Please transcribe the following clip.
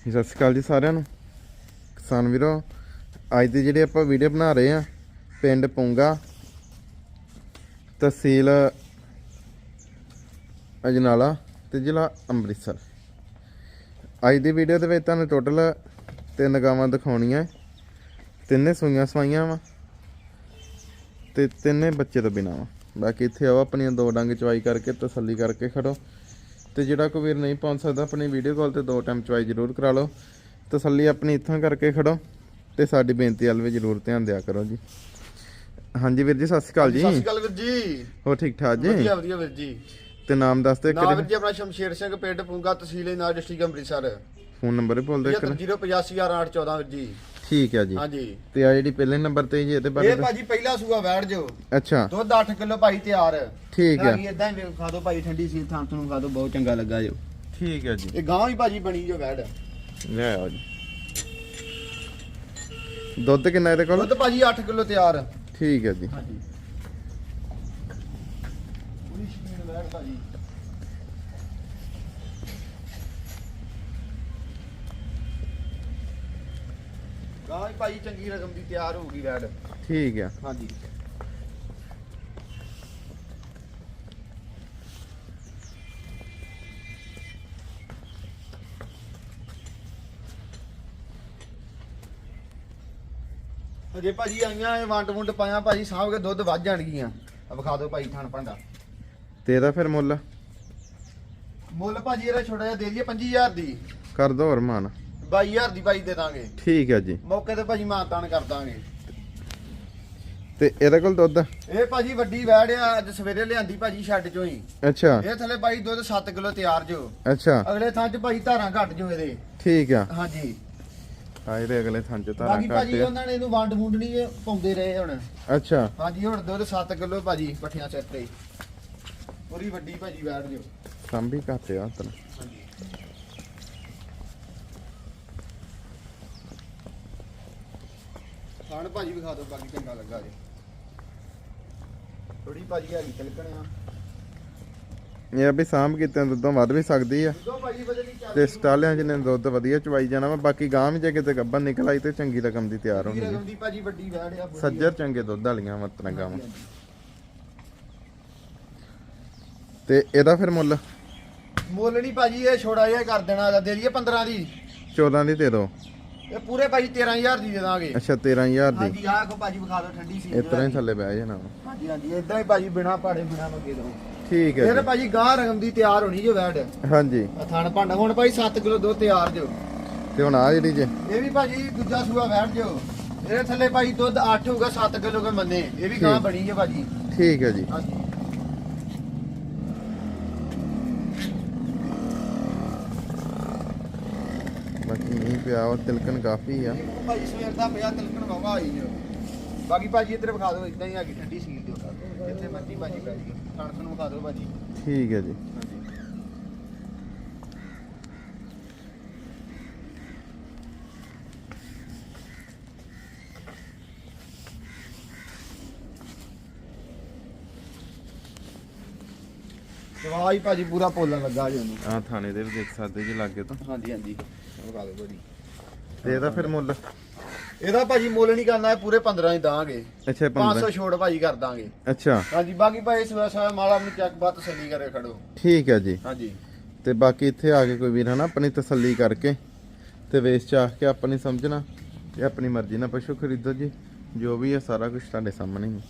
ਸਤਿ ਸ਼੍ਰੀ ਅਕਾਲ ਜੀ ਸਾਰਿਆਂ ਨੂੰ। ਕਿਸਾਨ ਵੀਰੋ, ਅੱਜ ਦੀ ਜਿਹੜੀ ਆਪਾਂ ਵੀਡੀਓ ਬਣਾ ਰਹੇ ਆ ਪਿੰਡ ਪੁੰਗਾ, ਤਹਿਸੀਲ ਅਜਨਾਲਾ ਤੇ ਜ਼ਿਲ੍ਹਾ ਅੰਮ੍ਰਿਤਸਰ। ਅੱਜ ਦੀ ਵੀਡੀਓ ਦੇ ਵਿੱਚ ਤੁਹਾਨੂੰ ਟੋਟਲ ਤਿੰਨ ਗਾਵਾਂ ਦਿਖਾਉਣੀਆਂ। ਤਿੰਨੇ ਸੂਈਆਂ ਸਵਾਈਆਂ ਵਾ ਤੇ ਤਿੰਨੇ ਬੱਚੇ ਤੋਂ ਬਿਨਾਂ ਵਾ। ਬਾਕੀ ਇੱਥੇ ਆਓ, ਆਪਣੀਆਂ ਦੋ ਡੰਗ ਚਵਾਈ ਕਰਕੇ ਤਸੱਲੀ ਕਰਕੇ ਖੜੋ। ਤੇ ਜਿਹੜਾ ਕੋਈ ਵੀਰ ਨਹੀਂ ਪਹੁੰਚ ਸਕਦਾ ਆਪਣੀ ਵੀਡੀਓ ਕਾਲ ਤੇ ਦੋ ਟਾਈਮ ਚਵਾਈ ਜ਼ਰੂਰ ਕਰਾ ਲਓ। ਤਸੱਲੀ ਆਪਣੀ ਇੱਥੋਂ ਕਰਕੇ ਖੜੋ ਤੇ ਸਾਡੀ ਬੇਨਤੀ ਵੱਲ ਵੀ ਜ਼ਰੂਰ ਧਿਆਨ ਦਿਆ ਕਰੋ ਜੀ। ਹਾਂਜੀ ਵੀਰ ਜੀ ਸਤਿ ਸ਼੍ਰੀ ਅਕਾਲ ਜੀ। ਸਤਿ ਸ਼੍ਰੀ ਅਕਾਲ ਵੀਰ ਜੀ। ਹੋ ਠੀਕ ਠਾਕ ਜੀ? ਵਧੀਆ ਵਧੀਆ ਵੀਰ ਜੀ। ਤੇ ਨਾਮ ਦੱਸ ਦਿਓ ਨਾਮ ਵੀਰ। ਜੀ ਆਪਣਾ ਸ਼ਮਸ਼ੇਰ ਸਿੰਘ ਪਿੰਡ ਪੂੰਗਾ ਤਹਿਸੀਲ ਨਾਲ ਡਿਸਟ੍ਰਿਕਟ ਅੰਮ੍ਰਿਤਸਰ। ਫੋਨ ਨੰਬਰ ਬੋਲ ਦਿਓ ਇੱਕ 0858114 ਵੀਰ ਜੀ। ਠੀਕ ਹੈ ਜੀ। ਹਾਂਜੀ। ਤੇ ਆ ਜਿਹੜੀ ਪਹਿਲੇ ਨੰਬਰ ਤੇ ਜੀ ਇਹਦੇ ਬਾਰੇ ਇਹ ਭਾਜੀ ਪਹਿਲਾ ਸੂਆ ਵੈੜ ਜੋ ਅੱਛਾ। ਦੁੱਧ 8 ਕਿਲੋ ਭਾਈ ਤਿਆਰ। ਠੀਕ ਹੈ ਇਦਾਂ ਹੀ ਖਾ ਦੋ ਭਾਈ ਠੰਡੀ ਸੀ ਥਾਂ ਤੁਹਾਨੂੰ ਖਾ ਦੋ ਬਹੁਤ ਚੰਗਾ ਲੱਗਾ ਜੋ। ਠੀਕ ਹੈ ਜੀ। ਇਹ ਗਾਂ ਹੀ ਭਾਜੀ ਬਣੀ ਜੋ ਵੈੜ ਲੈ ਆਓ ਜੀ। ਦੁੱਧ ਕਿੰਨਾ ਇਹਦੇ ਕੋਲ? ਦੁੱਧ ਭਾਜੀ 8 ਕਿਲੋ ਤਿਆਰ। ਠੀਕ ਹੈ ਜੀ। ਹਾਂਜੀ। ਪੂਰੀ ਸ਼ਕੀਨ ਵੈੜ ਭਾਜੀ। ਗਾਂ ਚੰਗੀ ਰਕਮ ਦੀ ਤਿਆਰ ਹੋਊਗੀ ਵੈੜ ਠੀਕ ਹੈ ਹਾਂਜੀ। ਅਜੇ ਭਾਜੀ ਆਈਆਂ ਇਹ ਵੰਡ ਵੁੰਡ ਪਾਇਆ ਭਾਜੀ ਕੇ ਦੁੱਧ ਵੱਧ ਜਾਣਗੀਆਂ। ਆ ਵਿਖਾ ਦਿਓ ਭਾਈ ਥਣ ਭਾਂਡਾ। ਤੇ ਇਹਦਾ ਫਿਰ ਮੁੱਲ? ਮੁੱਲ ਭਾਜੀ ਇਹਦਾ ਛੋਟਾ ਜਿਹਾ ਦੇ ਦਈਏ 25000 ਦੀ। ਕਰ ਦੋ ਹਰਮਾਨ 22000 ਦੀ ਭਾਈ ਦੇ ਦਾਂਗੇ। ਠੀਕ ਹੈ ਜੀ। ਮੌਕੇ ਤੇ ਭਾਜੀ ਮਾਨਤਾਨ ਕਰ ਦਾਂਗੇ। ਤੇ ਇਹਦੇ ਕੋਲ ਦੁੱਧ? ਇਹ ਭਾਜੀ ਵੱਡੀ ਵੈੜ ਆ ਅੱਜ ਸਵੇਰੇ ਲਿਆਂਦੀ ਭਾਜੀ ਛੱਡ ਚੋਂ ਹੀ। ਅੱਛਾ। ਇਹ ਥੱਲੇ ਭਾਈ ਦੁੱਧ 7 ਕਿਲੋ ਤਿਆਰ ਜੋ। ਅੱਛਾ। ਅਗਲੇ ਥਾਂ 'ਚ ਭਾਈ ਧਾਰਾਂ ਘੱਟ ਜੋ ਇਹਦੇ। ਠੀਕ ਆ। ਹਾਂਜੀ। ਆ ਇਹਦੇ ਅਗਲੇ ਥਾਂ ਚ ਤਾਰਾਂ ਬਾਕੀ ਭਾਜੀ ਉਹਨਾਂ ਨੇ ਇਹਨੂੰ ਵੰਡ ਵੁੰਡ ਨਹੀਂ ਪਾਉਂਦੇ ਰਹੇ ਹੁਣ। ਅੱਛਾ। ਹਾਂਜੀ ਹੁਣ ਦੁੱਧ 7 ਕਿਲੋ ਭਾਜੀ ਪੱਠਿਆਂ ਸਿਰ ਤੇ। ਪੂਰੀ ਵੱਡੀ ਭਾਜੀ ਵੈੜ ਜੋ। ਸੰਭੀ ਘਾਤੇ ਆ ਤਨ ਹਾਂਜੀ ਖਾਣ ਭਾਜੀ ਵਿਖਾ ਦਿਓ ਬਾਕੀ ਚੰਗਾ ਲੱਗਾ ਜੀ। ਥੋੜੀ ਭਾਜੀ ਹੈਗੀ ਤਿਲਕਣੇ ਆ। ਇਹ ਆ ਵੀ ਸਾਂਭ ਕੀਤੇ ਦੁੱਧੋਂ ਵੱਧ ਵੀ ਸਕਦੀ ਆ। ਦੋ ਭਾਜੀ ਬਦਲੀ ਚੱਲ ਤੇ ਸਟਾਲਿਆਂ ਜਿਹਨੇ ਦੁੱਧ ਵਧੀਆ ਚਵਾਈ ਜਾਣਾ ਵਾ ਬਾਕੀ ਗਾਂ ਵੀ ਜੇ ਕਿਤੇ ਗੱਬਨ ਨਿਕਲ ਆਈ ਤੇ ਚੰਗੀ ਰਕਮ ਦੀ ਤਿਆਰ ਹੋਣੀ ਰਕਮ ਜੀ ਦੀ ਭਾਜੀ ਵੱਡੀ ਵੈੜ ਆ ਬੁਰੀ ਸੱਜਰ ਚੰਗੇ ਦੁੱਧ ਵਾਲੀਆਂ ਮਤਨਾ ਗਾਵਾਂ। ਤੇ ਇਹਦਾ ਫਿਰ ਮੁੱਲ? ਮੁੱਲ ਨਹੀਂ ਭਾਜੀ ਇਹ ਛੋੜਾ ਜਿਹਾ ਕਰ ਦੇਣਾ ਦੇ ਦਈਏ 15 ਦੀ। 14 ਦੀ ਦੇ ਦਿਓ ਇਹ ਪੂਰੇ ਭਾਜੀ 13000 ਦੀ ਦੇ ਦਾਂਗੇ। ਅੱਛਾ 13000 ਦੀ। ਹਾਂਜੀ ਆਹ ਕੋ ਭਾਜੀ ਵਿਖਾ ਦਿਓ ਠੰਡੀ ਸੀ ਇਸ ਤਰ੍ਹਾਂ ਹੀ ਥੱਲੇ ਬਹਿ ਜਾਣਾ। ਹਾਂਜੀ ਹਾਂਜੀ ਇਦਾਂ ਹੀ ਭਾਜੀ ਬਿਨਾ ਪਾੜੇ ਬਿਨਾ ਮੰਗੇ ਦੋ ਠੀਕ ਹੈ ਜੀ। ਭਾਜੀ ਗਾਂ ਰਕਮ ਦੀ ਤਿਆਰ ਹੋਣੀ ਜੋ ਵੈੜ। ਹਾਂਜੀ। ਥਣ ਭਾਂਡਾ ਹੁਣ ਭਾਈ 7 ਕਿਲੋ ਦੁੱਧ ਤਿਆਰ ਜੋ। ਤੇ ਹੁਣ ਆ ਜਿਹੜੀ ਜੇ। ਇਹ ਵੀ ਭਾਜੀ ਦੂਜਾ ਸੂਆ ਵੈੜ ਜੋ। ਇਹਦੇ ਥੱਲੇ ਭਾਜੀ ਦੁੱਧ 8 ਹੋਊਗਾ 7 ਕਿਲੋ ਕੇ ਮੰਨੇ। ਇਹ ਵੀ ਗਾਂ ਠੀਕ। ਬਣੀ ਹੈ ਭਾਜੀ। ਠੀਕ ਹੈ ਜੀ। ਹਾਂਜੀ। ਬਾਕੀ ਨਹੀਂ ਪਿਆ ਉਹ ਤਿਲਕਣ ਕਾਫੀ ਆ। ਭਾਜੀ ਸਵੇਰ ਦਾ ਪਿਆ ਤਿਲਕਣ ਵਾਵਾ ਆਈ ਜੋ ਬਾਕੀ ਭਾਜੀ ਇੱਧਰ ਵਿਖਾ ਦਿਓ ਇਦਾਂ ਹੀ ਹੈਗੀ ਠੰਡੀ ਸੀਲ ਦਿਓ। ਜਿੱਥੇ ਮਰਜ਼ੀ ਭਾਜੀ ਪੈ ਜੀ ਥਣ ਨੂੰ ਵਿਖਾ ਦਿਓ ਭਾਜੀ। ਠੀਕ ਹੈ ਜੀ। ਹਾਂਜੀ। ਦਵਾਈ ਭਾਜੀ ਪੂਰਾ ਪੋਲਣ ਲੱਗਾ ਜੀ ਉਹਨੂੰ। ਆ ਥਾਣੇ ਦੇ ਵੀ ਦੇਖ ਸਕਦੇ ਜੀ ਲਾਗੇ ਤੋਂ। ਹਾਂਜੀ ਹਾਂਜੀ। ਵਿਖਾ ਦਿਓ ਭਾਜੀ ਤੇ ਇਹਦਾ ਫਿਰ ਮੁੱਲ? ਇਹਦਾ ਭਾਜੀ ਮੁੱਲ ਨਹੀਂ ਕਰਨਾ ਇਹ ਪੂਰੇ 15 ਹੀ ਦਾਂਗੇ। ਅੱਛਾ 500 15 ਛੋੜ ਭਾਜੀ ਕਰ ਦਾਂਗੇ। ਅੱਛਾ। ਹਾਂਜੀ ਬਾਕੀ ਭਾਈ ਇਸ ਵੇਲੇ ਮਾਲਾ ਆਪਣੀ ਚੈੱਕ ਬਾਤ ਤਸੱਲੀ ਕਰੇ ਖੜੋ। ਠੀਕ ਹੈ ਜੀ। ਹਾਂਜੀ। ਤੇ ਬਾਕੀ ਇੱਥੇ ਆ ਕੇ ਕੋਈ ਵੀਰ ਹਨਾ ਆਪਣੀ ਤਸੱਲੀ ਕਰਕੇ ਤੇ ਵੇਚ ਚਾਹ ਕੇ ਆਪਣੀ ਸਮਝਣਾ ਤੇ ਆਪਣੀ ਮਰਜ਼ੀ ਨਾਲ ਪਸ਼ੂ ਖਰੀਦੋ ਜੀ। ਜੋ ਵੀ ਹੈ ਸਾਰਾ ਕੁਝ ਤੁਹਾਡੇ ਸਾਹਮਣੇ ਹੈ।